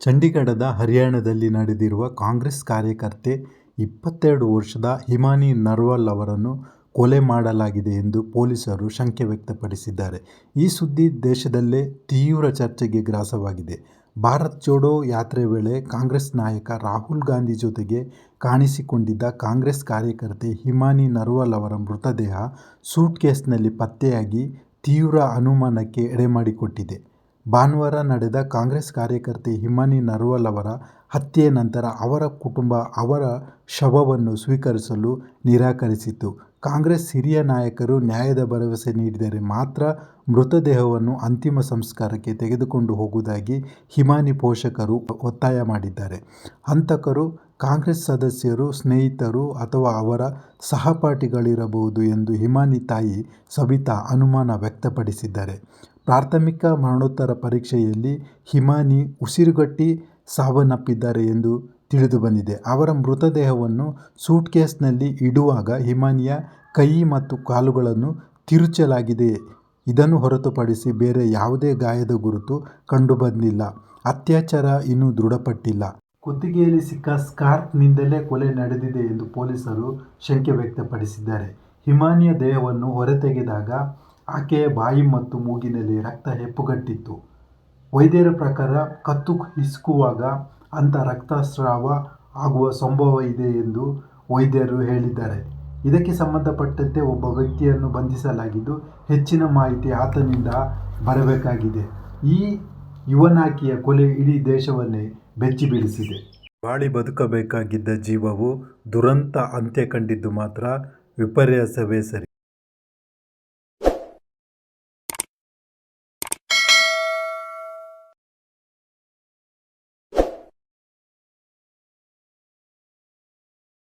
ಚಂಡೀಗಢದ ಹರಿಯಾಣದಲ್ಲಿ ನಡೆದಿರುವ ಕಾಂಗ್ರೆಸ್ ಕಾರ್ಯಕರ್ತೆ ಇಪ್ಪತ್ತೆರಡು ವರ್ಷದ ಹಿಮಾನಿ ನರ್ವಾಲ್ ಅವರನ್ನು ಕೊಲೆ ಮಾಡಲಾಗಿದೆ ಎಂದು ಪೊಲೀಸರು ಶಂಕೆ ವ್ಯಕ್ತಪಡಿಸಿದ್ದಾರೆ. ಈ ಸುದ್ದಿ ದೇಶದಲ್ಲೇ ತೀವ್ರ ಚರ್ಚೆಗೆ ಗ್ರಾಸವಾಗಿದೆ. ಭಾರತ್ ಜೋಡೋ ಯಾತ್ರೆ ವೇಳೆ ಕಾಂಗ್ರೆಸ್ ನಾಯಕ ರಾಹುಲ್ ಗಾಂಧಿ ಜೊತೆಗೆ ಕಾಣಿಸಿಕೊಂಡಿದ್ದ ಕಾಂಗ್ರೆಸ್ ಕಾರ್ಯಕರ್ತೆ ಹಿಮಾನಿ ನರ್ವಾಲ್ ಅವರ ಮೃತದೇಹ ಸೂಟ್ಕೇಸ್ನಲ್ಲಿ ಪತ್ತೆಯಾಗಿ ತೀವ್ರ ಅನುಮಾನಕ್ಕೆ ಎಡೆಮಾಡಿಕೊಟ್ಟಿದೆ. ಭಾನುವಾರ ನಡೆದ ಕಾಂಗ್ರೆಸ್ ಕಾರ್ಯಕರ್ತೆ ಹಿಮಾನಿ ನರ್ವಲ್ ಅವರ ಹತ್ಯೆ ನಂತರ ಅವರ ಕುಟುಂಬ ಅವರ ಶವವನ್ನು ಸ್ವೀಕರಿಸಲು ನಿರಾಕರಿಸಿತು. ಕಾಂಗ್ರೆಸ್ ಹಿರಿಯ ನಾಯಕರು ನ್ಯಾಯದ ಭರವಸೆ ನೀಡಿದರೆ ಮಾತ್ರ ಮೃತದೇಹವನ್ನು ಅಂತಿಮ ಸಂಸ್ಕಾರಕ್ಕೆ ತೆಗೆದುಕೊಂಡು ಹೋಗುವುದಾಗಿ ಹಿಮಾನಿ ಪೋಷಕರು ಒತ್ತಾಯ ಮಾಡಿದ್ದಾರೆ. ಹಂತಕರು ಕಾಂಗ್ರೆಸ್ ಸದಸ್ಯರು, ಸ್ನೇಹಿತರು ಅಥವಾ ಅವರ ಸಹಪಾಠಿಗಳಿರಬಹುದು ಎಂದು ಹಿಮಾನಿ ತಾಯಿ ಸಬಿತಾ ಅನುಮಾನ ವ್ಯಕ್ತಪಡಿಸಿದ್ದಾರೆ. ಪ್ರಾಥಮಿಕ ಮರಣೋತ್ತರ ಪರೀಕ್ಷೆಯಲ್ಲಿ ಹಿಮಾನಿ ಉಸಿರುಗಟ್ಟಿ ಸಾವನ್ನಪ್ಪಿದ್ದಾರೆ ಎಂದು ತಿಳಿದುಬಂದಿದೆ. ಅವರ ಮೃತದೇಹವನ್ನು ಸೂಟ್ಕೇಸ್ನಲ್ಲಿ ಇಡುವಾಗ ಹಿಮಾನಿಯ ಕೈ ಮತ್ತು ಕಾಲುಗಳನ್ನು ತಿರುಚಲಾಗಿದೆ. ಇದನ್ನು ಹೊರತುಪಡಿಸಿ ಬೇರೆ ಯಾವುದೇ ಗಾಯದ ಗುರುತು ಕಂಡುಬಂದಿಲ್ಲ. ಅತ್ಯಾಚಾರ ಇನ್ನೂ ದೃಢಪಟ್ಟಿಲ್ಲ. ಕುತ್ತಿಗೆಯಲ್ಲಿ ಸಿಕ್ಕ ಸ್ಕಾರ್ಫ್ ನಿಂದಲೇ ಕೊಲೆ ನಡೆದಿದೆ ಎಂದು ಪೊಲೀಸರು ಶಂಕೆ ವ್ಯಕ್ತಪಡಿಸಿದ್ದಾರೆ. ಹಿಮಾನಿಯ ದೇಹವನ್ನು ಹೊರತೆಗೆದಾಗ ಆಕೆಯ ಬಾಯಿ ಮತ್ತು ಮೂಗಿನಲ್ಲಿ ರಕ್ತ ಹೆಪ್ಪುಗಟ್ಟಿತ್ತು. ವೈದ್ಯರ ಪ್ರಕಾರ ಕತ್ತು ಹಿಸುಕುವಾಗ ಅಂಥ ರಕ್ತಸ್ರಾವ ಆಗುವ ಸಂಭವ ಇದೆ ಎಂದು ವೈದ್ಯರು ಹೇಳಿದ್ದಾರೆ. ಇದಕ್ಕೆ ಸಂಬಂಧಪಟ್ಟಂತೆ ಒಬ್ಬ ವ್ಯಕ್ತಿಯನ್ನು ಬಂಧಿಸಲಾಗಿದ್ದು, ಹೆಚ್ಚಿನ ಮಾಹಿತಿ ಆತನಿಂದ ಬರಬೇಕಾಗಿದೆ. ಈ ಯುವನಾಕಿಯ ಕೊಲೆ ಇಡೀ ದೇಶವನ್ನೇ ಬೆಚ್ಚಿಬೀಳಿಸಿದೆ. ಬಾಳಿ ಬದುಕಬೇಕಾಗಿದ್ದ ಜೀವವು ದುರಂತ ಅಂತ್ಯ ಕಂಡಿದ್ದು ಮಾತ್ರ ವಿಪರ್ಯಾಸವೇ ಸರಿ.